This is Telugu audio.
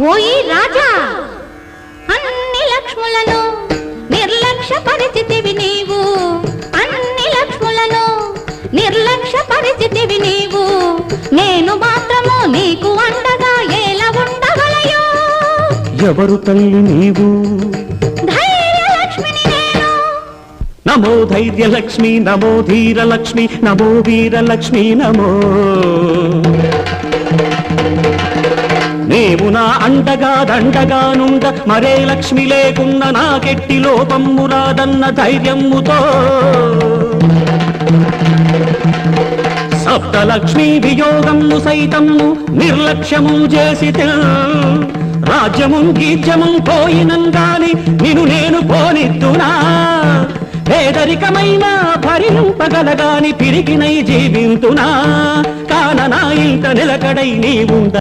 ఓయి రాజా! అన్ని లక్ష్ములను నిర్లక్ష్య పరిచితివి నీవు. అన్ని లక్ష్ములను నిర్లక్ష్య పరిచితివి నీవు. నేను మాత్రము నీకు అండగా ఎలా ఉండగలయో ఎవరు తల్లి నీవు? ధైర్య లక్ష్మిని నేను. నమో ధైర్యలక్ష్మి నమో నమో వీరలక్ష్మి నమో నీవు నా అండగా దండగా నుండ మరే లక్ష్మి లేకున్న నాకెట్టి లోపమ్ము రాదన్న ధైర్యముతో. సప్తలక్ష్మి వియోగము సైతము నిర్లక్ష్యము చేసి రాజ్యము గీజ్యము పోయినంగాని నిను నేను పోనిద్దునా? పేదరికమైన భరింపగలగాని పిరికినై జీవింతునా? కాన నా ఇంట నిలకడై నీవుంద